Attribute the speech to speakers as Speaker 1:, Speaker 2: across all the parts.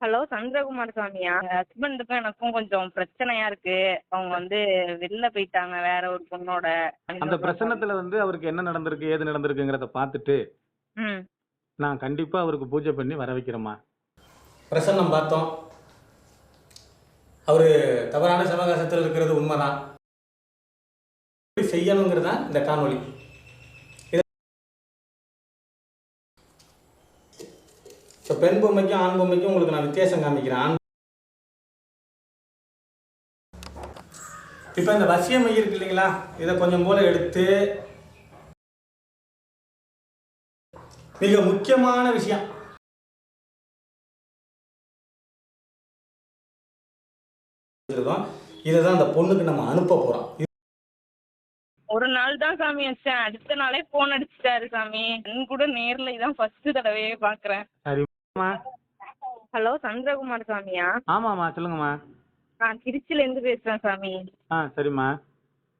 Speaker 1: Hello Chandrakumar சாமியா ஹஸ்பண்டுக்கும் எனக்கும் கொஞ்சம் பிரச்சனையா இருக்கு. அவங்க வந்து வெளில போயிட்டாங்க வேற ஒரு பொண்ணோட.
Speaker 2: அந்த பிரசன்னத்துல வந்து அவருக்கு என்ன நடந்திருக்கு ஏது நடந்திருக்குங்கிறத பார்த்துட்டு
Speaker 1: ம்.
Speaker 2: நான் கண்டிப்பா அவருக்கு பூஜை பண்ணி வர வைக்கிறேம்மா.
Speaker 3: பிரசன்னம் பார்த்தோம். அவர் தவறான சிவகாசத்தில் இருக்கிறது உண்மைதான். செய்யணுங்கிறது தான் இந்த காணொளி இது இப்போ பெண் பொம்மைக்கும் ஆண் பொம்மைக்கும் உங்களுக்கு நான் வித்தியாசம் காமிக்கிறேன். இப்போ இந்த வசிய மை இருக்கு இல்லைங்களா? இதை கொஞ்சம் போல எடுத்து மிக முக்கியமான விஷயம். இருக்கோம் இதை தான் அந்த பொண்ணுக்கு நம்ம அனுப்ப போகிறோம்
Speaker 1: ஒரு நாள் தான் சாமி வச்சேன். அடுத்த நாளே போன் அடிச்சிட்டாரு சாமி. கூட நேர்ல இதான் ஃபர்ஸ்ட் தடவையே பாக்குறேன். ஹலோ சந்திரகுமார் சாமியா?
Speaker 2: ஆமாம்மா சொல்லுங்கம்மா.
Speaker 1: நான் திருச்சில இருந்து பேசுறேன் சாமி.
Speaker 2: ஆ சரிம்மா.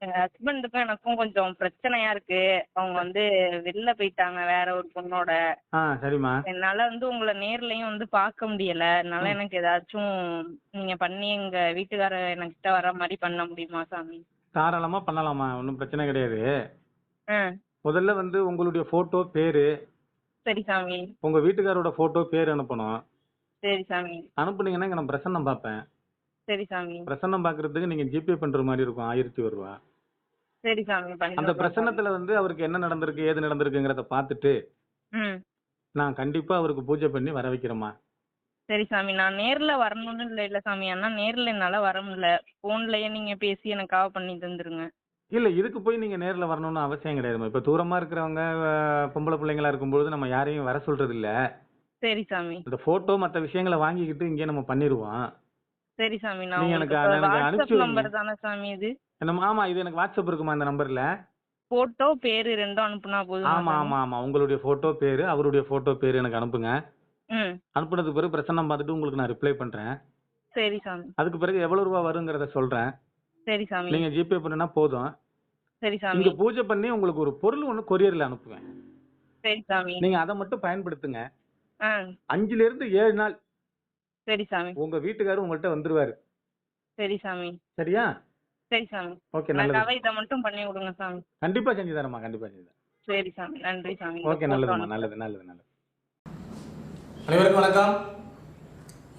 Speaker 1: ஹஸ்பண்டுக்கும் எனக்கும் கொஞ்சம் பிரச்சனையா இருக்கு. அவங்க வந்து வெளில போயிட்டாங்க வேற ஒரு பொண்ணோட.
Speaker 2: ஆ சரிம்மா.
Speaker 1: என்னால வந்து உங்களை நேர்லயும் வந்து பார்க்க முடியல. அதனால எனக்கு ஏதாச்சும் நீங்க பண்ணி எங்க வீட்டுக்கார என்கிட்ட வர மாதிரி பண்ண முடியுமா சாமி?
Speaker 2: தாராளமா பண்ணலாமா ஒன்றும் பிரச்சனை கிடையாது.
Speaker 1: ஆ.
Speaker 2: முதல்ல வந்து உங்களுடைய போட்டோ பேரு
Speaker 1: சரி சாமி.
Speaker 2: உங்க வீட்டுக்காரோட போட்டோ பேர் அனுப்பணும்.
Speaker 1: சரி சாமி.
Speaker 2: அனுப்புனீங்கன்னா இங்க நான் பிரசன்னம் பார்ப்பேன்.
Speaker 1: சரி சாமி.
Speaker 2: பிரசன்னம் பார்க்கறதுக்கு நீங்க ஜிபே பண்ற மாதிரி இருக்கும் ஆயிரத்தி ஒரு ரூபா.
Speaker 1: சரி சாமி
Speaker 2: அந்த பிரசன்னத்துல வந்து அவருக்கு என்ன நடந்திருக்கு ஏது நடந்திருக்குங்கிறத பார்த்துட்டு
Speaker 1: ம்.
Speaker 2: நான் கண்டிப்பா அவருக்கு பூஜை பண்ணி வர வைக்கிறேம்மா.
Speaker 1: சரி சாமி நான் நேர்ல வரணும்னு இல்லை இல்ல சாமி. ஆனா நேர்ல என்னால வர முடியல. போன்லயே நீங்க பேசி எனக்காக பண்ணி தந்துருங்க.
Speaker 2: இல்ல இதுக்கு போய் நீங்க நேர்ல வரணும்னு அவசியம் கிடையாதும்மா இப்ப தூரமா இருக்கிறவங்க பொம்பளை பிள்ளைங்களா இருக்கும்பொழுது நம்ம யாரையும் வர சொல்றது இல்ல.
Speaker 1: சரி சாமி.
Speaker 2: இந்த போட்டோ மத்த விஷயங்களை வாங்கிக்கிட்டு இங்கே நம்ம பண்ணிடுவோம்
Speaker 1: சரி சாமி. நான்
Speaker 2: நீங்க எனக்கு எனக்கு அனுப்பிச்சு
Speaker 1: வாட்ஸ்அப். நம்பர் தானே சாமி இது?
Speaker 2: நம்ம ஆமா இது எனக்கு வாட்ஸ்அப் இருக்குமா இந்த நம்பர்ல
Speaker 1: போட்டோ பேரு ரெண்டும் அனுப்புனா போதும்
Speaker 2: ஆமா ஆமா ஆமா. உங்களுடைய போட்டோ பேரு அவருடைய போட்டோ பேரு எனக்கு அனுப்புங்க.
Speaker 1: ம்.
Speaker 2: அனுப்புனதுக்கு பிறகு பிரசன்னம் பார்த்துட்டு உங்களுக்கு நான் ரிப்ளை பண்றேன்.
Speaker 1: சரி சாமி.
Speaker 2: அதுக்கு பிறகு எவ்வளவு ரூபா வருங்கிறத சொல்றேன்.
Speaker 1: சரி சாமி.
Speaker 2: நீங்க ஜிபே பண்ணுனா போதும்.
Speaker 1: சரி சாமி.
Speaker 2: இங்க பூஜை பண்ணி உங்களுக்கு ஒரு பொருள் ஒண்ணு கொரியர்ல அனுப்புவேன்.
Speaker 1: சரி சாமி.
Speaker 2: நீங்க அதை மட்டும் பயன்படுத்துங்க. அஞ்சுல இருந்து ஏழு நாள்
Speaker 1: சரி சாமி.
Speaker 2: உங்க வீட்டுக்காரர் உங்கள்ட்ட வந்துருவாரு.
Speaker 1: சரி சாமி.
Speaker 2: சரியா?
Speaker 1: சரி சாமி.
Speaker 2: ஓகே நல்லது.
Speaker 1: இதை மட்டும் பண்ணி விடுங்க சாமி.
Speaker 2: கண்டிப்பா செஞ்சு தரேம்மா கண்டிப்பா செஞ்சு தரேன்.
Speaker 1: சரி சாமி நன்றி சாமி.
Speaker 2: ஓகே நல்லதும்மா நல்லது நல்லது நல்லது.
Speaker 3: அனைவருக்கும் வணக்கம்.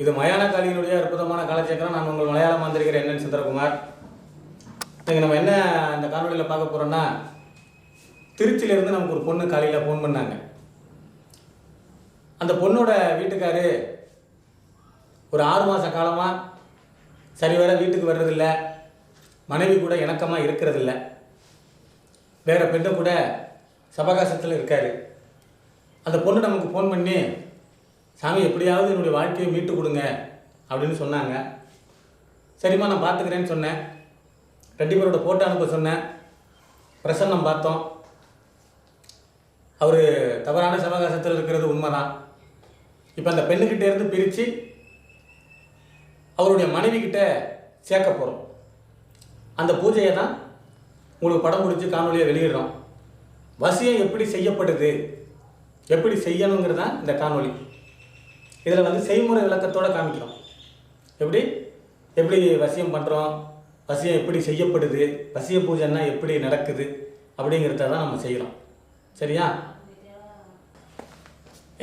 Speaker 3: இது மயான காளியினுடைய அற்புதமான காலச்சக்கரம். நான் உங்கள் மலையாள மாந்திரிகர் என்என் சுந்தரகுமார். இன்னைக்கு நம்ம என்ன அந்த காணொலியில் பார்க்க போகிறோம்னா திருச்சியிலேருந்து நமக்கு ஒரு பொண்ணு காலையில் ஃபோன் பண்ணாங்க. அந்த பொண்ணோட வீட்டுக்காரு ஒரு ஆறு மாத காலமாக சரிவர வீட்டுக்கு வர்றதில்ல. மனைவி கூட இணக்கமாக இருக்கிறதில்ல. வேற பெண்ணை கூட சபகாசத்தில் இருக்கார். அந்த பொண்ணு நமக்கு ஃபோன் பண்ணி சாமி எப்படியாவது என்னுடைய வாழ்க்கையை மீட்டு கொடுங்க அப்படின்னு சொன்னாங்க. சரிம்மா நான் பார்த்துக்கிறேன்னு சொன்னேன். ரெண்டு போட்டோ அனுப்ப சொன்னேன். பிரசன்னம் பார்த்தோம். அவர் தவறான சமகாசத்தில் இருக்கிறது உண்மைதான். இப்போ அந்த பெண்ணுக்கிட்ட இருந்து பிரித்து அவருடைய மனைவிக்கிட்ட சேர்க்க போகிறோம் அந்த பூஜையை தான் உங்களுக்கு படம் பிடிச்சி காணொலியை வெளியிடுறோம். வசியம் எப்படி செய்யப்படுது எப்படி செய்யணுங்கிறது தான் இந்த காணொலி இதில் வந்து செய்முறை விளக்கத்தோடு காமிக்கிறோம். எப்படி? எப்படி வசியம் பண்ணுறோம் பசியம் எப்படி செய்யப்படுது? பசிய பூஜைன்னா எப்படி நடக்குது? அப்படிங்கிறத தான் நம்ம செய்கிறோம் சரியா?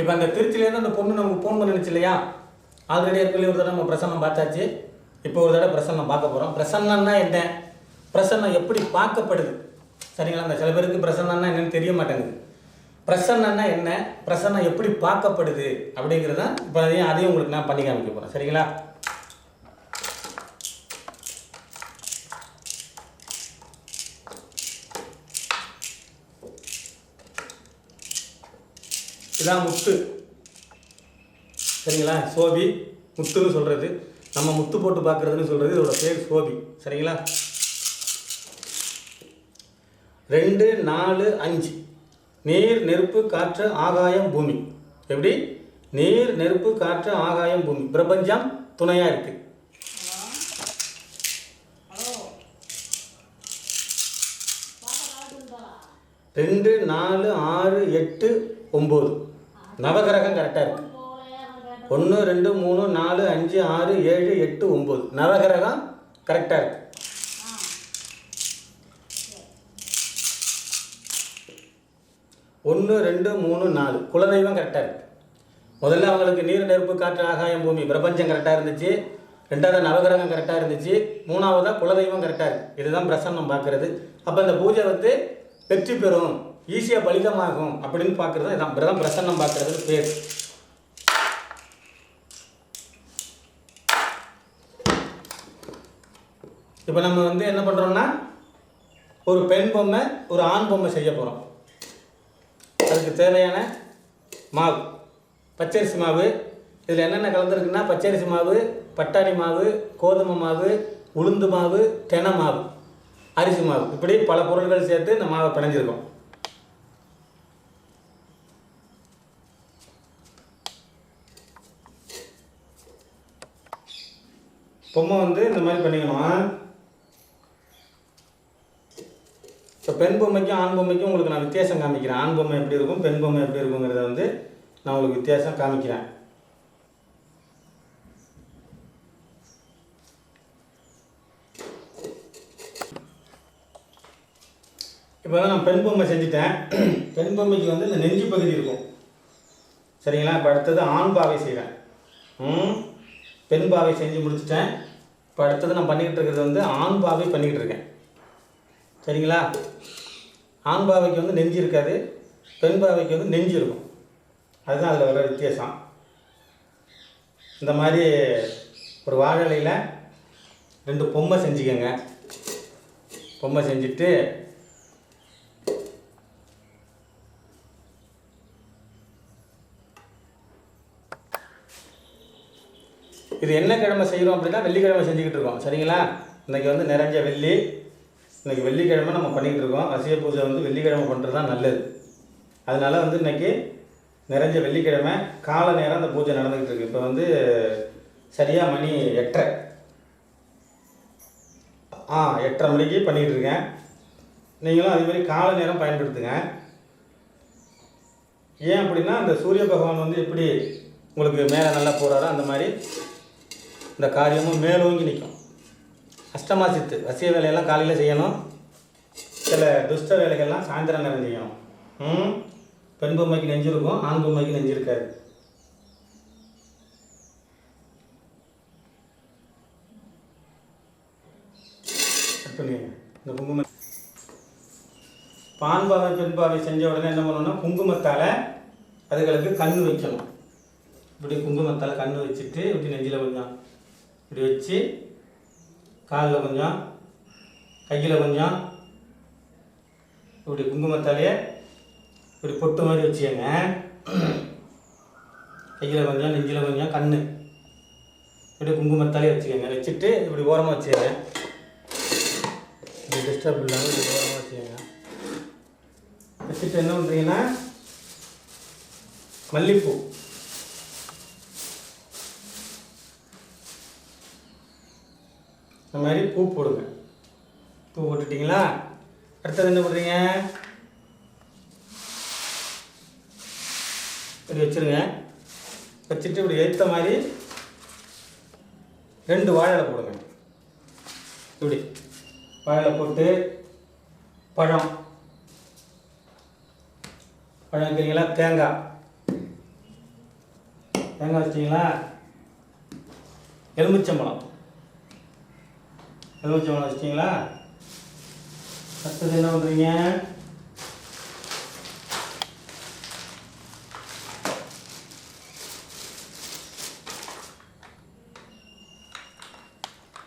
Speaker 3: இப்போ அந்த திருச்சியிலேருந்து அந்த பொண்ணு நமக்கு ஃபோன் பண்ணிச்சு இல்லையா? ஆல்ரெடி ஏற்கனவே ஒரு தடவை நம்ம பிரசன்னம் பார்த்தாச்சு. இப்போ ஒரு தடவை பிரசன்னம் பார்க்க போகிறோம் பிரசன்னம்னா என்ன? பிரசன்னம் எப்படி பார்க்கப்படுது? சரிங்களா? அந்த சில பேருக்கு பிரசன்னம்னா என்னன்னு தெரிய மாட்டேங்குது. பிரசன்னம்னா என்ன? பிரசன்னம் எப்படி பார்க்கப்படுது? அப்படிங்கிறத இப்போ அதையும் அதையும் உங்களுக்கு நான் பண்ணி காமிக்க போகிறேன் சரிங்களா? இதான் முத்து. சரிங்களா? சோபி. முத்துன்னு சொல்கிறது நம்ம முத்து போட்டு பார்க்குறதுன்னு சொல்கிறது இதோட பேர் சோபி. சரிங்களா? ரெண்டு நாலு அஞ்சு. நீர் நெருப்பு காற்று ஆகாயம் பூமி. எப்படி? நீர் நெருப்பு காற்று ஆகாயம் பூமி. பிரபஞ்சம் துணையாக இருக்கு. ரெண்டு நாலு ஆறு எட்டு ஒம்பது. நவகிரகம் கரெக்டாக இருக்கு. ஒன்று ரெண்டு மூணு நாலு அஞ்சு ஆறு ஏழு எட்டு ஒம்பது நவகிரகம் கரெக்டாக இருக்கு. ஒன்று ரெண்டு மூணு நாலு. குலதெய்வம் கரெக்டாக இருக்கு. முதல்ல அவங்களுக்கு நீர் நெருப்பு காற்று ஆகாயம் பூமி பிரபஞ்சம் கரெக்டாக இருந்துச்சு. ரெண்டாவது நவகிரகம் கரெக்டாக இருந்துச்சு. மூணாவதாக குலதெய்வம் கரெக்டாக இருக்குது இதுதான் பிரசன்னம் பார்க்கறது. அப்போ இந்த பூஜை வந்து வெற்றி பெறும். ஈஸியாக பலிதமாகும் அப்படின்னு பார்க்குறது இதான் இதான் பிரசன்னம் பார்க்குறது பேர். இப்போ நம்ம வந்து என்ன பண்ணுறோம்னா ஒரு பெண் பொம்மை ஒரு ஆண் பொம்மை செய்ய போகிறோம் அதுக்கு தேவையான மாவு பச்சரிசி மாவு. இதில் என்னென்ன கலந்துருக்குன்னா பச்சரிசி மாவு பட்டாணி மாவு கோதுமை மாவு உளுந்து மாவு தெனை மாவு அரிசி மாவு. இப்படி பல பொருட்கள் சேர்த்து இந்த மாவை பிணைஞ்சிருக்கோம். பொம்மை வந்து இந்த மாதிரி பண்ணிக்கணும்? இப்போ பெண் பொம்மைக்கும் ஆண் பொம்மைக்கும் உங்களுக்கு நான் வித்தியாசம் காமிக்கிறேன். ஆண் பொம்மை எப்படி இருக்கும் பெண் பொம்மை எப்படி இருக்குங்கிறத வந்து நான் உங்களுக்கு வித்தியாசம் காமிக்கிறேன். இப்போ வந்து நான் பெண் பொம்மை செஞ்சுட்டேன். பெண் பொம்மைக்கு வந்து இந்த நெஞ்சு பகுதி இருக்கும். சரிங்களா? இப்போ அடுத்தது ஆண் பாவை செய்கிறேன் ம்? பெண் பாவை செஞ்சு முடிச்சிட்டேன். இப்போ அடுத்தது நான் பண்ணிக்கிட்டு இருக்கிறது வந்து ஆண் பாவை பண்ணிக்கிட்டு இருக்கேன். சரிங்களா? ஆண் பாவைக்கு வந்து நெஞ்சு இருக்காது பெண் பாவைக்கு வந்து நெஞ்சு இருக்கும். அதுதான் அதில் வர வித்தியாசம். இந்த மாதிரி ஒரு வாழலையில் ரெண்டு பொம்மை செஞ்சுக்கோங்க. பொம்மை செஞ்சுட்டு இது என்ன கிழமை செய்கிறோம் அப்படின்னா வெள்ளிக்கிழமை செஞ்சுக்கிட்டு இருக்கோம். சரிங்களா? இன்றைக்கி வந்து நிறைஞ்ச வெள்ளி. இன்னைக்கு வெள்ளிக்கிழமை நம்ம பண்ணிக்கிட்டு இருக்கோம். ரசிக பூஜை வந்து வெள்ளிக்கிழமை பண்ணுறது தான் நல்லது. அதனால வந்து இன்றைக்கி நிறைஞ்ச வெள்ளிக்கிழமை கால நேரம் அந்த பூஜை நடந்துக்கிட்டு இருக்கு. இப்போ வந்து சரியாக மணி எட்டரை. ஆ எட்டரை மணிக்கு பண்ணிக்கிட்டு இருக்கேன். நீங்களும் அதே மாதிரி கால நேரம் பயன்படுத்துங்க. ஏன் அப்படின்னா அந்த சூரிய பகவான் வந்து எப்படி உங்களுக்கு மேலே நல்லா போகிறாரோ அந்த மாதிரி இந்த காரியமும் மேலோங்கி நிற்கும். அஷ்டமாசித்து வசிய வேலையெல்லாம் காலையில் செய்யணும். சில துஷ்ட வேலைகள்லாம் சாயந்தரம் நேரம் செய்யணும். ம்? பெண் பொம்மைக்கு நெஞ்சிருக்கும் ஆண் பொம்மைக்கு நெஞ்சு இருக்காது. இந்த குங்குமம் பான் பாவை பெண் பாவை செஞ்ச உடனே என்ன பண்ணணும்னா குங்குமத்தால் அதுகளுக்கு கண் வைக்கணும். இப்படி குங்குமத்தால் கண் வச்சுட்டு இப்படி நெஞ்சில் கொஞ்சம் இப்படி வச்சு காலில் கொஞ்சம் கையில் கொஞ்சம் இப்படி குங்குமத்தாலேயே இப்படி பொட்டு மாதிரி வச்சுக்கோங்க. கையில் கொஞ்சம் நெஞ்சில் கொஞ்சம் கண் இப்படி குங்குமத்தாலே வச்சுக்கோங்க. வச்சுட்டு இப்படி ஓரமாக வச்சுக்கோங்க. இப்படி டிஸ்டர்ப் இல்லாமல் இப்படி ஓரமாக வச்சுக்கோங்க. வச்சுட்டு என்ன பண்ணுறீங்கன்னா மல்லிப்பூ இந்த மாதிரி பூ போடுங்க. பூ போட்டுட்டிங்களா? அடுத்தது என்ன பண்ணுறீங்க இப்படி வச்சுருங்க. வச்சுட்டு இப்படி ஏற்ற மாதிரி ரெண்டு வாழை போடுங்க. இப்படி வாழை போட்டு பழம். பழம் வைக்கிறீங்களா? தேங்காய். தேங்காய் வச்சிட்டிங்களா? எலுமிச்சம்பழம். எலுமிச்சம்பழம் வச்சிட்டிங்களா? அடுத்தது என்ன பண்ணுறீங்க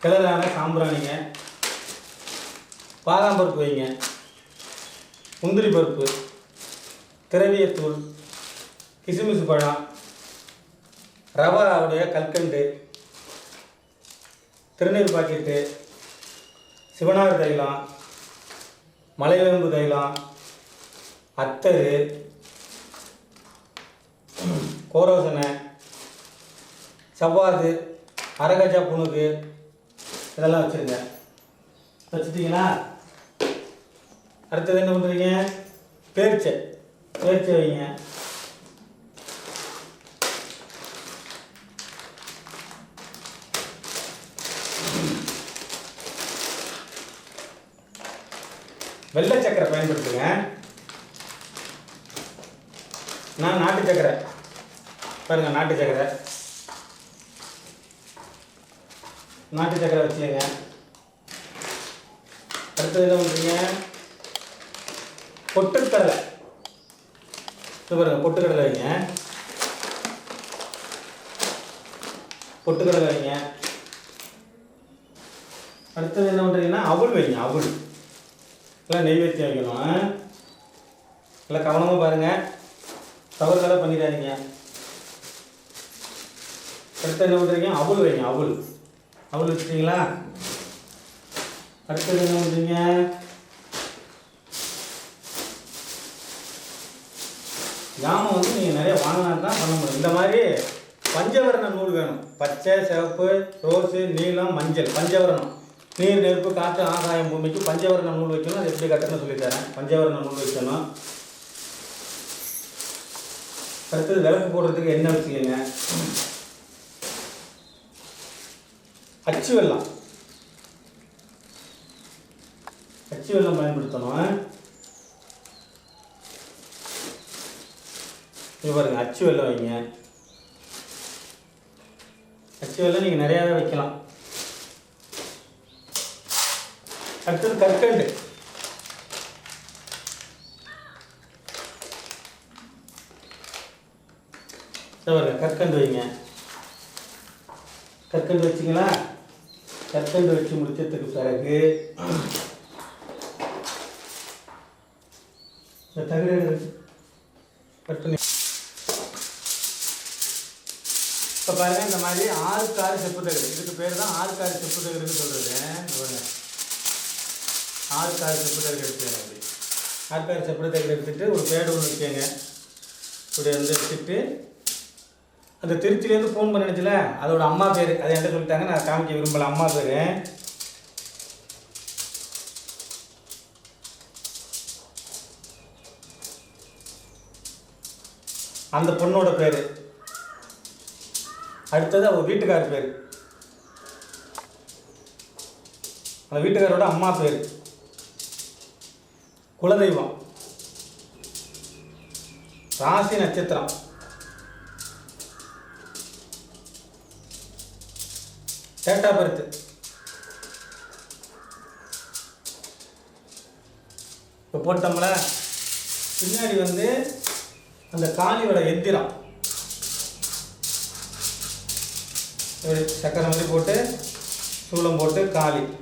Speaker 3: கிளறான சாம்பிராணிங்க பாதாம் பருப்பு வைங்க. முந்திரி பருப்பு. திரவியத்தூள். கிசுமிசு பழம். ரவாவுடைய கல்கண்டு. திருநீர் பாக்கெட்டு. சிவனார் தைலம் மலைவேம்பு தைலம் அத்தரு கோரோசனை சவ்வாது அரகஜா புணுகு இதெல்லாம் வச்சுருங்க. வச்சுட்டீங்களா அடுத்தது என்ன பண்ணுறீங்க பேர்ச்சை. பேர்ச்சை வைங்க வெள்ளை சக்கரை பயன்படுத்துங்க நான் நாட்டு சக்கரை. பாருங்க நாட்டு சக்கரை. நாட்டு சக்கரை வச்சுக்கங்க. அடுத்தது என்ன பண்ணுறீங்க பொட்டுக்கடலை. இது பாருங்க பொட்டுக்கடலை வைங்க. பொட்டுக்கடலை வைங்க. அடுத்தது என்ன பண்ணுறீங்கன்னா அவள் வைங்க அவள் எல்லாம் நெய்வேத்தியம் வைக்கணும் எல்லாம் கவனமாக பாருங்கள் தவறுகளை பண்ணிடாதீங்க. அடுத்து என்ன பண்ணுறீங்க அவுள் வைங்க அவுள் அவுள் வச்சுட்டீங்களா? அடுத்தது என்ன பண்ணுறீங்க ஜாமம் வந்து நீங்கள் நிறைய வாங்கினா தான் பண்ண முடியும். இந்த மாதிரி பஞ்சவரண நூல் வேணும். பச்சை சிவப்பு ரோஸு நீலம் மஞ்சள். பஞ்சவரணம். நீர் நெருப்பு காற்று ஆகாயம் பூமிக்கு பஞ்சவரண நூல் வைக்கணும். அது எப்படி கட்டணும்னு சொல்லித்தரேன். பஞ்சவரண நூல் வைக்கணும். அடுத்தது விளக்கு போடுறதுக்கு எண்ணெய் வச்சுக்கோங்க? அச்சு வெல்லம் அச்சு வெல்லம் பயன்படுத்தணும். இது பாருங்க அச்சு வெள்ளம் வைங்க. அச்சு வெல்லம் நீங்கள் நிறையாவே வைக்கலாம். அடுத்தது கற்கண்டு. இதோ கற்கண்டு வைங்க. கற்கண்டு வச்சிங்களா? கற்கண்டு வச்சு முடிச்சதுக்கு பிறகு இந்த தகடு கட் பண்ணி இப்போ பாருங்கள் இந்த மாதிரி ஆறு காரு செப்பு தகடு. இதுக்கு பேர் தான் ஆறு காரு செப்பு தகடுன்னு சொல்கிறது பாருங்க. ஆறுக்கு ஆறு செப்பு தகடு எடுத்துக்கங்க அப்படி ஆறுக்கு செப்பு தகடு எடுத்துகிட்டு ஒரு பேடு ஒன்று வச்சுக்கோங்க. இப்படி வந்து எடுத்துட்டு அந்த திருச்சிலேருந்து ஃபோன் பண்ணிடுச்சுல அதோட அம்மா பேர். அதை என்கிட்ட சொல்லிட்டாங்க நான் காமிக்க விரும்பல. அம்மா பேர். அந்த பொண்ணோட பேர். அடுத்தது அவங்க வீட்டுக்கார் பேர். அந்த வீட்டுக்காரோட அம்மா பேர். குலதெய்வம். ராசி நட்சத்திரம். டேட் ஆஃப் பர்த் இப்போ போட்டோம்ல பின்னாடி வந்து அந்த காளியோட எந்திரம். ஒரு சக்கரை மாதிரி போட்டு சூளம் போட்டு காளி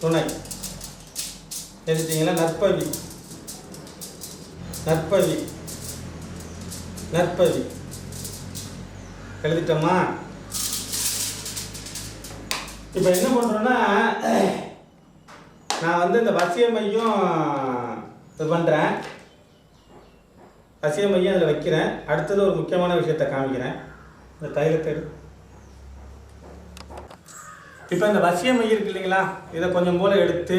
Speaker 3: துணை. எழுதிட்டீங்களா? நற்பவி. நற்பவி. நற்பவி. எழுதிட்டோமா? இப்போ என்ன பண்ணுறோன்னா நான் வந்து இந்த வசிய மையம் இது பண்ணுறேன் வசிய மையம் அதில் வைக்கிறேன். அடுத்தது ஒரு முக்கியமான விஷயத்த காமிக்கிறேன். இந்த தைலத்தை இப்போ இந்த வசிய மையம் இருக்கு இல்லைங்களா? இதை கொஞ்சம் போல் எடுத்து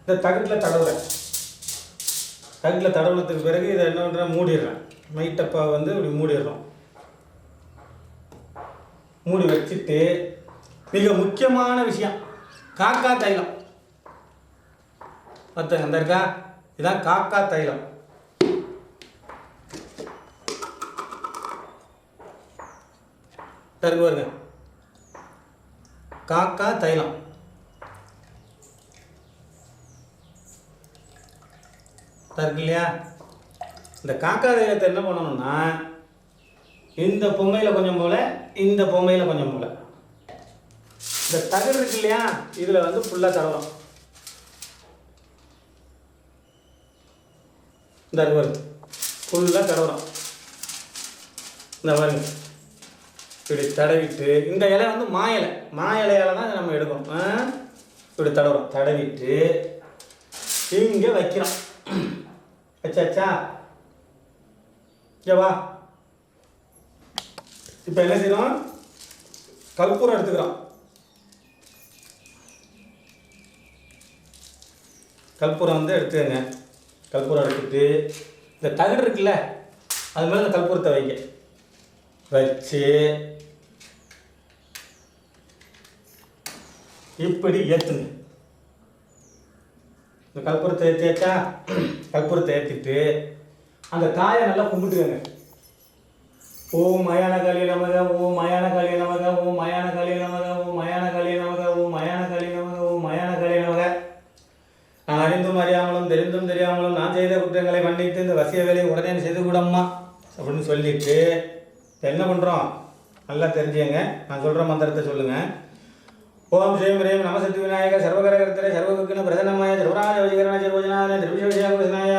Speaker 3: இந்த தகட்டில் தடவுறேன். தகட்டில் தடவுனதுக்கு பிறகு இதை என்ன பண்ணுறேன் மூடிடுறேன். மைட்டப்பா வந்து இப்படி மூடிடுறோம். மூடி வச்சுட்டு மிக முக்கியமான விஷயம். காக்கா தைலம். பத்து அந்த இருக்கா? இதான் காக்கா தைலம். தருக்கு பாருங்க. காக்கா தைலம். தருக்கு இல்லையா? இந்த காக்கா தைலத்தை என்ன பண்ணணும்னா இந்த பொம்மையில் கொஞ்சம் போல இந்த பொம்மையில் கொஞ்சம் போல. இந்த தகடு இருக்கு இல்லையா? இதில் வந்து ஃபுல்லாக தடவலாம். இந்த வருது ஃபுல்லாக தடவுறோம் இந்த வருங்க இப்படி தடவிட்டு இந்த இலை வந்து மா இலை. மா இலையால தான் நம்ம எடுக்கணும். ஆ? இப்படி தடவுறோம் தடவிட்டு இங்கே வைக்கிறோம். வச்சாச்சா? இங்கே வா. இப்போ என்ன செய்யணும்? கற்பூரம் எடுத்துக்கிறோம். கற்பூரம் வந்து எடுத்துக்கங்க. கற்பூரம் எடுத்துட்டு இந்த தகடு இருக்குல்ல அது மேலே இந்த கற்பூரத்தை வைங்க. வச்சு இப்படி ஏற்றுங்க இந்த கற்பூரத்தை ஏற்றியாச்சா கற்பூரத்தை ஏற்றிட்டு அந்த காயை நல்லா கும்பிட்டுக்கங்க. ஓ மயான காலி நமக ஓ மயான காலி நமக ஓ மயான காலி நமக. தெரியாமலும் நான் செய்த குற்றங்களை மன்னித்து இந்த வசிய வேலையை உடனே செய்து கூடம்மா. அப்படின்னு சொல்லிட்டு என்ன பண்ணுறோம் நல்லா தெரிஞ்சுங்க நான் சொல்கிற மந்திரத்தை சொல்லுங்கள் ஓம் ஸ்ரீம் ஹ்ரீம் நமசக்தி விநாயக சர்வகரகர்த்தரை சர்வகுக்கின பிரதனமாய சர்வராஜ வஜிகரண சர்வஜனான திருவிஷய கிருஷ்ணாய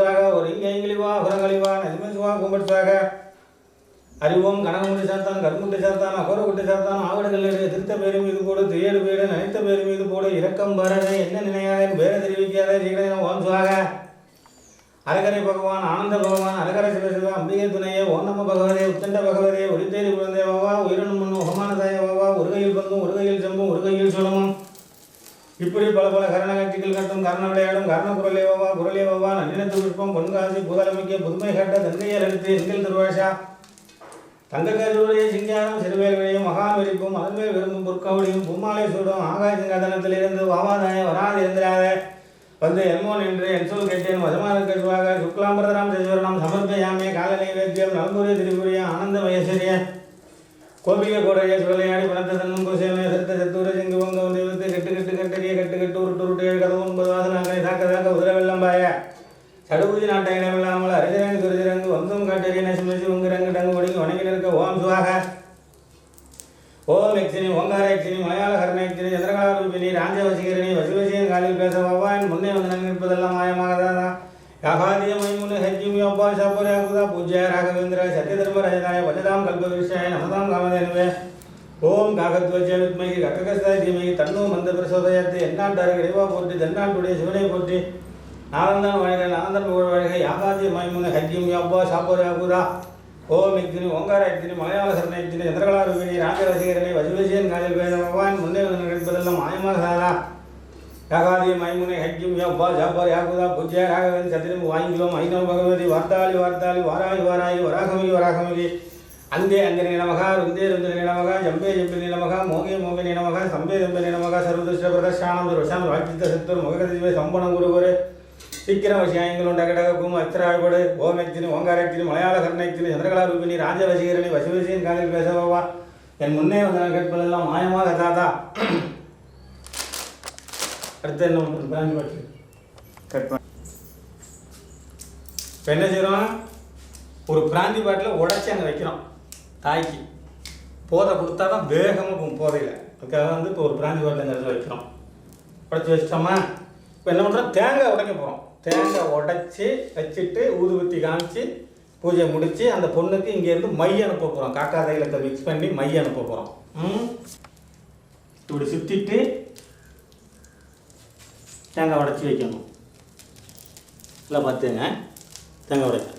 Speaker 3: சாக ஒரு இங்கே இங்கிலிவா குரங்களிவா நசிமசுவா கும்பட் சாக அறிவோம் கனகமுடி சாத்தான் கருமுட்டி சாத்தான் அகோரகுட்டி சாத்தான் ஆவடுகளில் திருத்த பேரு மீது போடு திரியேடு பேரு நினைத்த பேரு மீது போடு இரக்கம் பரதே என்ன நினையாதே பேர தெரிவிக்காதே சீக்கிரம் ஓம் சுவாக அரகரை பகவான் ஆனந்த பகவான் அரகர சிவசிவ அம்பிகை துணையே ஓம் நம பகவதே உத்தண்ட பகவதே ஒளித்தேரி குழந்தை வாவா உயிரினும் முன்னும் உகமானதாய உருகையில் பங்கும் ஒருகையில் செம்பும் ஒருகையில் சுலமும் இப்படி பல பல கரண காட்சிகள் கட்டும் கர்ண விளையாடும் கர்ண குரலேவா வாவா நன்னினத்து புஷ்பம் பொன்காசி புதலமைக்க புதுமை கட்ட தந்தையர் எடுத்து எங்கள் திருவாஷா தங்கக்கருடைய சிங்காரம் சிறுவேல்களையும் மகாமரிப்பும் மகான் வெடிப்பும் அதன்மேல் விரும்பும் பொற்கவடியும் பூமாலை சூடும் ஆகாயசிங்காதனத்திலிருந்து வாமாதாய வராது இருந்திராத வந்து என்மோன் என்று என் சொல் கேட்டேன். மதுமான கட்டுவாக சுக்லாம்பரதராம் சசிவரணம் சமர்ப்பயாமே காலநிலை வேத்தியம் நலம்புரிய திரிபுரிய ஆனந்த மகேஸ்வரிய கோபிகை கோடைய சுடலையாடி பணத்த தன்னும் குசேமே சத்த சத்தூர சிங்கு பொங்க தெய்வத்தை கெட்டு கெட்டு கட்டறிய கட்டு கட்டு உருட்டு உருட்டு ஏழு கதவு ஒன்பது வாசனாங்களை தாக்க தாக்க உதிர வெள்ளம்பாய சடுபூஜி நாட்டை இடமில்லாமல் அரிசிரங்கு துரிசிரங்கு வந்தும் காட்டறிய நசிமசி உங்கு ரங்கு டங்கு நிற்க ஓம் சுவாக எக்ஸினி ஓங்கார எக்ஸினி மலையாள கர்ண எக்ஸினி சந்திரகால ரூபினி ராஜவசிகரணி வசிவசியன் காலில் பேச பவான் முன்னே வந்து நிற்பதெல்லாம் மாயமாகதாதா? யாகாதிய மைமுன ஹஜ்ஜிமி அப்பா சாப்புராகுதா பூஜ்ய ராகவேந்திர சத்ய தர்மராஜனாய வஜதாம் கல்பவிருஷாய நமதாம் காமதேனுவே. ஓம் காகத்வஜ வித்மகி கக்ககஸ்தாய் தீமகி தன்னோ மந்த பிரசோதயத்து எந்நாட்டாரு இறைவா போற்றி தென்னாட்டுடைய சிவனை போற்றி. நாரந்தன் வாழ்க நாரந்தன் புகழ் வாழ்க யாகாதிய மைமுன ஹஜ்ஜிமி அப்பா சாப்புராகுதா ஓம் இத்தினி ஓங்கார இத்தினி மலையாள சரண இத்தினி சந்திரகலா ரூபினி ராஜரசிகரணி வசுவசியன் காலில் வேத பகவான் முன்னே நடிப்பதெல்லாம் நிற்பதெல்லாம் யாகாதி மைமுனை ஹஜ்ஜிம் யப்பா ஜாபார் யாகுதா பூஜ்ய ராகவன் சத்திரம் வாங்கிலோம் ஐநோ பகவதி வார்த்தாளி வார்த்தாளி வாராயி வாராயி வராகமி வராகமி. அந்தே அந்தனி நிலமகா ருந்தே ருந்த நிலமகா ஜம்பே ஜம்பே நிலமகா மோகே மோகினி நிலமகா சம்பே சம்பினி நிலமகா சர்வதுஷ்ட பிரதர்ஷானம் துர்வசாம் வாக்கித்த சத்துர் முககதிவே சம்பணம் குருகுரு சீக்கிரம் விஷயங்களும் டகடகும் அத்திராய்படு ஓம் எக்தினி ஓங்கார எக்தினி மலையாள கர்ண எக்தினி சந்திரகலா ரூபினி ராஜவசீகரணி வசிவசியின் காலில் பேசவா. என் முன்னே வந்த நான் கேட்பதெல்லாம் மாயமாக தாதா அடுத்து என்ன பிராஞ்சி பாட்டு கட் பண்ண இப்போ என்ன செய்கிறோம் ஒரு பிராந்தி பாட்டில் உடச்சி அங்கே வைக்கிறோம் தாய்க்கு. போதை கொடுத்தா தான் வேகமாக போகும் போதையில். அதுக்காக வந்து இப்போ ஒரு பிராந்தி பாட்டில் இந்த இடத்துல வைக்கிறோம். உடச்சி வச்சிட்டோமா இப்போ என்ன பண்ணுறோம் தேங்காய் உடைக்க போகிறோம் தேங்காய் உடைச்சி வச்சுட்டு ஊதுபத்தி காமிச்சு பூஜை முடித்து அந்த பொண்ணுக்கு இங்கேருந்து மை அனுப்ப போகிறோம் காக்கா தைலத்தை மிக்ஸ் பண்ணி மை அனுப்ப போகிறோம் இப்படி சுற்றிட்டு தேங்காய் உடைச்சி வைக்கணும். இல்லை பார்த்துங்க. தேங்காய் உடைக்க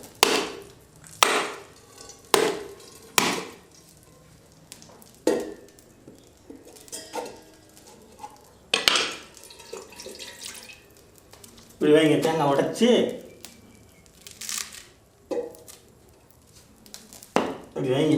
Speaker 3: இப்படி வைங்க தேங்காய் உடைச்சி இப்படி வைங்க.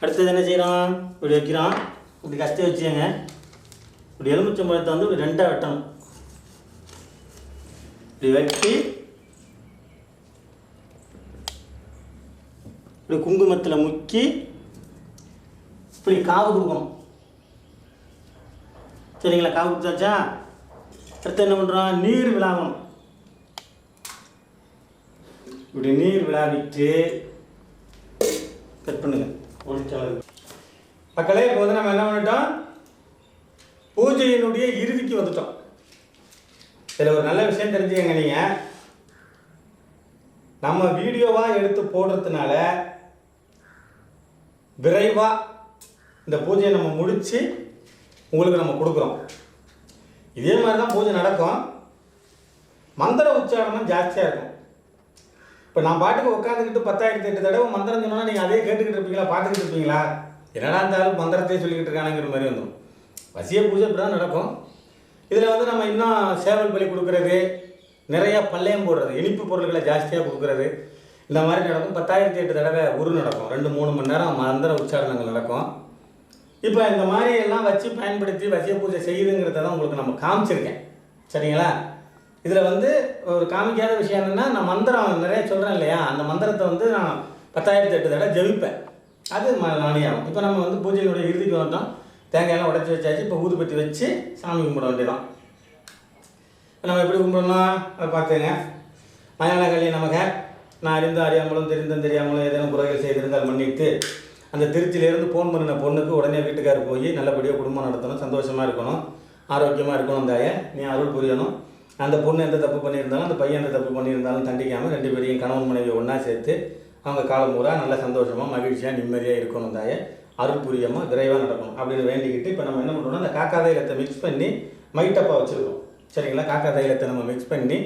Speaker 3: அடுத்தது என்ன செய்கிறோம் இப்படி வைக்கிறோம் இப்படி கஷ்டம் வச்சுங்க இப்படி எலுமிச்சம்பழத்தை வந்து இப்படி ரெண்டாக வெட்டணும். இப்படி வெட்டி இப்படி குங்குமத்தில் முக்கி இப்படி காவு கொடுக்கணும். சரிங்களா காவு கொடுத்தாச்சா? அடுத்து என்ன பண்ணுறோம் நீர் விழாகணும் இப்படி நீர் விழாவிட்டு கட் பண்ணுங்க. மக்களே இப்போ வந்து நம்ம என்ன பண்ணிட்டோம்? பூஜையினுடைய இறுதிக்கு வந்துட்டோம். இதில் ஒரு நல்ல விஷயம் தெரிஞ்சுக்கங்க நீங்கள் நம்ம வீடியோவாக எடுத்து போடுறதுனால விரைவாக இந்த பூஜையை நம்ம முடித்து உங்களுக்கு நம்ம கொடுக்குறோம். இதே மாதிரி தான் பூஜை நடக்கும். மந்திர உச்சாரணம் ஜாஸ்தியாக இருக்கும். இப்போ நான் பாட்டுக்கு உட்காந்துக்கிட்டு பத்தாயிரத்தி எட்டு தடவை மந்திரம் சொன்னா நீங்கள் அதே கேட்டுக்கிட்டு இருப்பீங்களா? பார்த்துக்கிட்டு இருப்பீங்களா? என்னடா இருந்தாலும் மந்திரத்தையே சொல்லிக்கிட்டு இருக்கானுங்கிற மாதிரி வந்துடும் வசிய பூஜை இப்படி தான் நடக்கும். இதில் வந்து நம்ம இன்னும் சேவல் பலி கொடுக்குறது நிறையா பள்ளையம் போடுறது இனிப்பு பொருட்களை ஜாஸ்தியாக கொடுக்குறது. இந்த மாதிரி நடக்கும். பத்தாயிரத்தி எட்டு தடவை உரு நடக்கும். ரெண்டு மூணு மணி நேரம் மந்திர உச்சாரணங்கள் நடக்கும். இப்போ இந்த மாதிரி எல்லாம் வச்சு பயன்படுத்தி வசிய பூஜை செய்யுதுங்கிறத தான் உங்களுக்கு நம்ம காமிச்சிருக்கேன். சரிங்களா? இதில் வந்து ஒரு காமிக்காத விஷயம் என்னென்னா நான் மந்திரம் நிறைய சொல்கிறேன் இல்லையா? அந்த மந்திரத்தை வந்து நான் பத்தாயிரத்தி எட்டு தடவை ஜெபிப்பேன். அது ம- இப்போ நம்ம வந்து பூஜையினுடைய இறுதிக்கு வந்தோம் தேங்காயெல்லாம் உடச்சி வச்சாச்சு இப்போ ஊதுபத்தி வச்சு சாமி கும்பிட வேண்டியதான் நம்ம எப்படி கும்பிடணும் அதை பார்த்துங்க மயான கல்வி நமக நான் அறிந்து அறியாமலும் தெரிந்தும் தெரியாமலும் ஏதேனும் குறைகள் செய்திருந்தால் மன்னித்து அந்த திருச்சியிலேருந்து ஃபோன் பண்ணின பொண்ணுக்கு உடனே வீட்டுக்காரர் போய் நல்லபடியாக குடும்பம் நடத்தணும் சந்தோஷமாக இருக்கணும் ஆரோக்கியமாக இருக்கணும் தாய நீ அருள் புரியணும். அந்த பொண்ணு எந்த தப்பு பண்ணியிருந்தாலும் அந்த பையன் எந்த தப்பு பண்ணியிருந்தாலும் தண்டிக்காமல் ரெண்டு பேரையும் கணவன் மனைவி ஒன்றா சேர்த்து அவங்க காலம் பூரா நல்ல சந்தோஷமாக மகிழ்ச்சியாக நிம்மதியாக இருக்கணும் தாயை. அருள் புரியமாக விரைவாக நடக்கும் அப்படின்னு வேண்டிக்கிட்டு இப்போ நம்ம என்ன பண்ணுறோம்னா அந்த காக்கா தைலத்தை மிக்ஸ் பண்ணி மைட்டப்பாக வச்சுருக்கோம். சரிங்களா? காக்கா தைலத்தை நம்ம மிக்ஸ் பண்ணி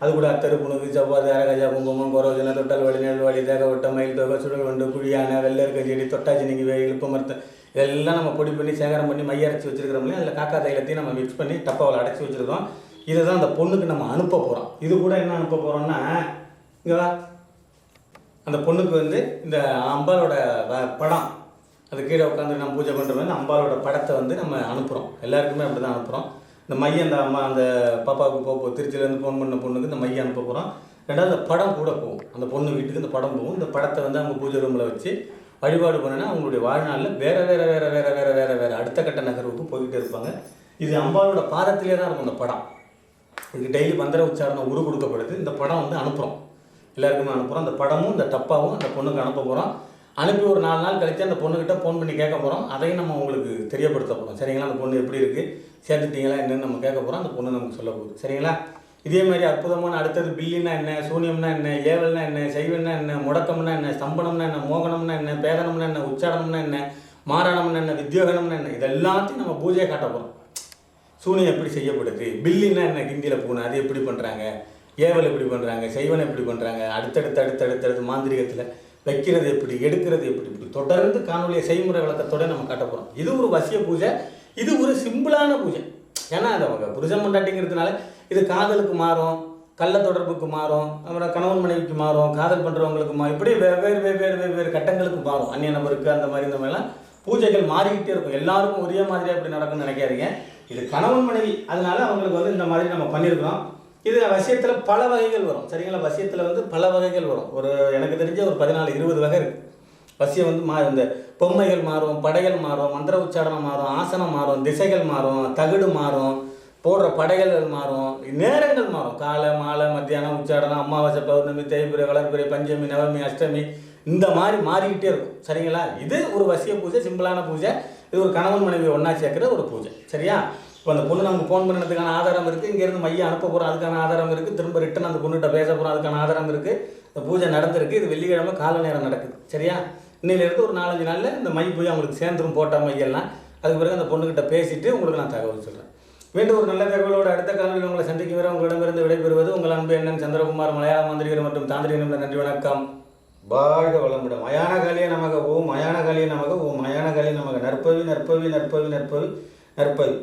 Speaker 3: அது கூட அத்தரு புணுகு ஜவ்வாது அரகஜா குங்குமம் கோரோஜன தொட்டல் வழி நெல் வழி தேகவட்டம் மயில் தொகை சுடுகண்டு குழியான வெள்ளருக்க செடி தொட்டாச்சி நீங்கள் இழுப்பு மரத்தை இதெல்லாம் நம்ம பொடி பண்ணி சேகரம் பண்ணி மைய அரைச்சி வச்சிருக்கிறோம் அதில் காக்கா தைலத்தையும் நம்ம மிக்ஸ் பண்ணி டப்பாவில் அடைச்சி வச்சுருக்கோம் இதை தான் அந்த பொண்ணுக்கு நம்ம அனுப்ப போகிறோம் இது கூட என்ன அனுப்ப போகிறோம்னா இங்கே அந்த பொண்ணுக்கு வந்து இந்த அம்பாலோட வ- படம் அது கீழே உட்காந்து நம்ம பூஜை பண்ணுற மாதிரி அம்பாலோட படத்தை வந்து நம்ம அனுப்புகிறோம் எல்லாருக்குமே அப்படி தான் அனுப்புகிறோம் இந்த மைய அந்த அம்மா அந்த பாப்பாவுக்கு போக திருச்சியிலேருந்து ஃபோன் பண்ண பொண்ணுக்கு இந்த மையம் அனுப்ப போகிறோம் ரெண்டாவது அந்த படம் கூட போகும். அந்த பொண்ணு வீட்டுக்கு இந்த படம் போகும். இந்த படத்தை வந்து அவங்க பூஜை ரூமில் வச்சு வழிபாடு பண்ணுன்னா அவங்களுடைய வாழ்நாளில் வேற வேற வேற வேற வேற வேற வேற அடுத்த கட்ட நகர்வுக்கு போய்கிட்டே இருப்பாங்க. இது அம்பாலோட பாதத்திலே தான் இருக்கும் அந்த படம். இதுக்கு டெய்லி மந்திர உச்சாரணம் உரு கொடுக்கப்படுது. இந்த படம் வந்து அனுப்புகிறோம் எல்லாருக்குமே அனுப்புகிறோம் அந்த படமும் இந்த டப்பாவும் அந்த பொண்ணுக்கு அனுப்ப போகிறோம் அனுப்பி ஒரு நாலு நாள் கழித்து அந்த பொண்ணுக்கிட்ட ஃபோன் பண்ணி கேட்க போகிறோம் அதையும் நம்ம உங்களுக்கு தெரியப்படுத்த போகிறோம் சரிங்களா? அந்த பொண்ணு எப்படி இருக்குது சேர்த்துட்டீங்களா என்னென்னு நம்ம கேட்க போகிறோம் அந்த பொண்ணு நமக்கு சொல்ல போகுது. சரிங்களா? இதே மாதிரி அற்புதமான அடுத்தது பில்லின்னா என்ன? சூனியம்னா என்ன? ஏவல்னா என்ன? செய்வன்னா என்ன? முடக்கம்னா என்ன? ஸ்தம்பனம்னா என்ன? மோகனம்னா என்ன? பேதனம்னா என்ன? உச்சாடம்னா என்ன? மாரணம்னா என்ன? வித்யோகனம்னா என்ன? இதெல்லாத்தையும் நம்ம பூஜையை காட்ட போகிறோம் சூனியம் எப்படி செய்யப்படுது? பில்லின்னா என்ன? ஹிந்தியில் பூனை. அது எப்படி பண்ணுறாங்க ஏவல் எப்படி பண்ணுறாங்க செய்வனை எப்படி பண்ணுறாங்க அடுத்தடுத்து அடுத்தடுத்தடுத்து மாந்திரிகத்தில் வைக்கிறது எப்படி எடுக்கிறது எப்படி? இப்படி தொடர்ந்து காணொலியை செய்முறை விளக்கத்தோட நம்ம காட்ட போகிறோம் இது ஒரு வசிய பூஜை இது ஒரு சிம்பிளான பூஜை. ஏன்னா அது அவங்க புருஷன் பொண்டாட்டிங்கிறதுனால இது காதலுக்கு மாறும் கள்ள தொடர்புக்கு மாறும் அப்புறம் கணவன் மனைவிக்கு மாறும் காதல் பண்ணுறவங்களுக்கு மாறும். இப்படி வெவ்வேறு வெவ்வேறு வெவ்வேறு கட்டங்களுக்கு மாறும். அந்நிய நபருக்கு அந்த மாதிரி இந்த மாதிரிலாம் பூஜைகள் மாறிக்கிட்டே இருக்கும். எல்லாருக்கும் ஒரே மாதிரியாக இப்படி நடக்கும்னு நினைக்காதீங்க. இது கணவன் மனைவி அதனால அவங்களுக்கு வந்து இந்த மாதிரி நம்ம பண்ணியிருக்கிறோம். இது வசியத்தில் பல வகைகள் வரும். சரிங்களா? வசியத்தில் வந்து பல வகைகள் வரும். ஒரு எனக்கு தெரிஞ்ச ஒரு பதினாலு இருபது வகை இருக்குது வசியம் வந்து மா இந்த பொம்மைகள் மாறும் படைகள் மாறும் மந்திர உச்சாரணம் மாறும் ஆசனம் மாறும் திசைகள் மாறும் தகுடு மாறும் போடுற படைகள் மாறும் நேரங்கள் மாறும். காலை மாலை மத்தியானம் உச்சாரணம் அமாவாசை பௌர்ணமி தேய்பிரை வளர்பிறை பஞ்சமி நவமி அஷ்டமி இந்த மாதிரி மாறிக்கிட்டே இருக்கும். சரிங்களா? இது ஒரு வசிய பூஜை சிம்பிளான பூஜை. இது ஒரு கணவன் மனைவி ஒன்றா சேர்க்குற ஒரு பூஜை. சரியா? இப்போ அந்த பொண்ணு நமக்கு ஃபோன் பண்ணதுக்கான ஆதாரம் இருக்குது இங்கேருந்து மையம் அனுப்ப போகிறோம் அதுக்கான ஆதாரம் இருக்குது திரும்ப ரிட்டன் அந்த பொண்ணுகிட்ட பேச போகிறோம் அதுக்கான ஆதாரம் இருக்குது இந்த பூஜை நடந்திருக்கு. இது வெள்ளிக்கிழமை கால நேரம் நடக்குது. சரியா? இன்னையிலேருந்து ஒரு நாலஞ்சு நாளில் இந்த மை பூஜை அவங்களுக்கு சேர்ந்துரும். போட்ட மையெல்லாம் அதுக்கு பிறகு அந்த பொண்ணுக்கிட்ட பேசிட்டு உங்களுக்கு நான் தகவல் சொல்கிறேன் மீண்டும் ஒரு நல்ல தகவலோடு அடுத்த காலையில் உங்களை சந்திக்கும் வரை உங்களிடமிருந்து விடைபெறுவது உங்கள் அன்பு எண்ணன் சந்திரகுமார் மலையாள மந்திரிகர் மற்றும் தாந்திரிகம் நன்றி வணக்கம். பாக வளமுடன். மயான காலிய நமக. ஓம். மயான காலிய நமக. ஓம். மயான காலிய நமக. நற்பவி நற்பவி நற்பவி நற்பவி நற்பவி.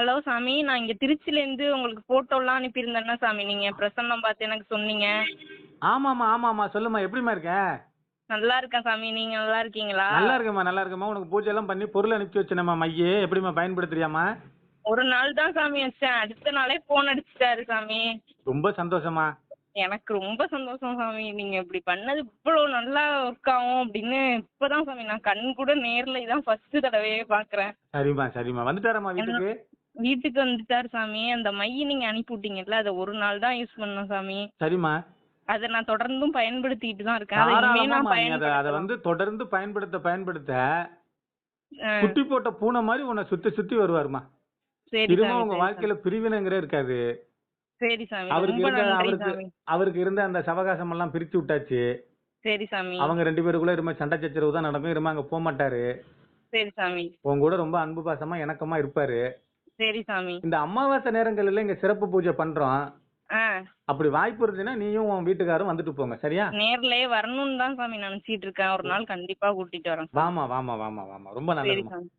Speaker 1: ஹலோ சாமி நான் இங்க திருச்சில இருந்து உங்களுக்கு போட்டோ எல்லாம் அனுப்பியிருந்தேன்னா சாமி நீங்க பிரசன்னம் பார்த்து எனக்கு சொன்னீங்க.
Speaker 2: ஆமாம்மா ஆமாம்மா. சொல்லுமா எப்படிம்மா இருக்க?
Speaker 1: நல்லா இருக்கேன் சாமி நீங்க நல்லா இருக்கீங்களா?
Speaker 2: நல்லா இருக்கேம்மா நல்லா இருக்கேம்மா. உனக்கு பூஜை எல்லாம் பண்ணி பொருள் அனுப்பிச்சு வச்சேனம்மா மையே. எப்படிம்மா பயன்படுத்துறியாம்மா?
Speaker 1: ஒரு நாள் தான் சாமி வச்சேன். அடுத்த நாளே போன் அடிச்சிட்டாரு சாமி.
Speaker 2: ரொம்ப சந்தோஷமா
Speaker 1: எனக்கு ரொம்ப சந்தோஷம் சாமி. நீங்க இப்படி பண்ணது இவ்வளவு நல்லா ஒர்க் ஆகும் அப்படின்னு இப்பதான் சாமி நான் கண் கூட நேர்ல இதான் ஃபர்ஸ்ட் தடவையே பாக்குறேன்.
Speaker 2: சரிம்மா சரிம்மா. வந்துட்டாரம்மா வீட்டுக்கு?
Speaker 1: வீட்டுக்கு வந்துட்டாரு சாமி. அந்த மைய நீங்க அனுப்பி விட்டீங்கல்ல அதை ஒரு நாள் தான் யூஸ் பண்ணேன் சாமி.
Speaker 2: சரிம்மா.
Speaker 1: அதை நான் தொடர்ந்தும் பயன்படுத்திட்டு தான் இருக்கேன். அதை இனிமே நான்
Speaker 2: நீ அதை. வந்து தொடர்ந்து பயன்படுத்த பயன்படுத்த.
Speaker 1: ஆ,
Speaker 2: குட்டி போட்ட பூனை மாதிரி உன்னை சுத்தி சுத்தி வருவாருமா
Speaker 1: சரி
Speaker 2: திரும்ப
Speaker 1: சாமி
Speaker 2: உங்க
Speaker 1: சரி
Speaker 2: வாழ்க்கையில பிரிவினைங்கிற இருக்காது.
Speaker 1: சரி சாமி.
Speaker 2: அவருக்கு
Speaker 1: ரொம்ப
Speaker 2: இருந்த
Speaker 1: நன்றி
Speaker 2: அவருக்கு
Speaker 1: சாமி.
Speaker 2: அவருக்கு இருந்த அந்த சவகாசம் எல்லாம் பிரிச்சு விட்டாச்சு.
Speaker 1: சரி சாமி.
Speaker 2: அவங்க ரெண்டு பேருக்குள்ள இரும சண்டை சச்சரவு தான் நடக்கும். இரும அங்க போக மாட்டாரு
Speaker 1: சரி சாமி.
Speaker 2: உன் கூட ரொம்ப அன்பு பாசமா இணக்கமா இருப்பாரு.
Speaker 1: சரி சாமி.
Speaker 2: இந்த அமாவாசை நேரங்கள்ல இங்க சிறப்பு பூஜை பண்றோம். அப்படி வாய்ப்பு இருந்துச்சுன்னா நீயும் உன் வீட்டுக்காரும் வந்துட்டு போங்க சரியா?
Speaker 1: நேர்லயே வரணும்னு தான் சாமி நினைச்சிட்டு இருக்கேன். ஒரு நாள் கண்டிப்பா கூட்டிட்டு வரேன்.
Speaker 2: வாமா வாமா வாமா வாமா. ரொம்ப
Speaker 1: சாமி.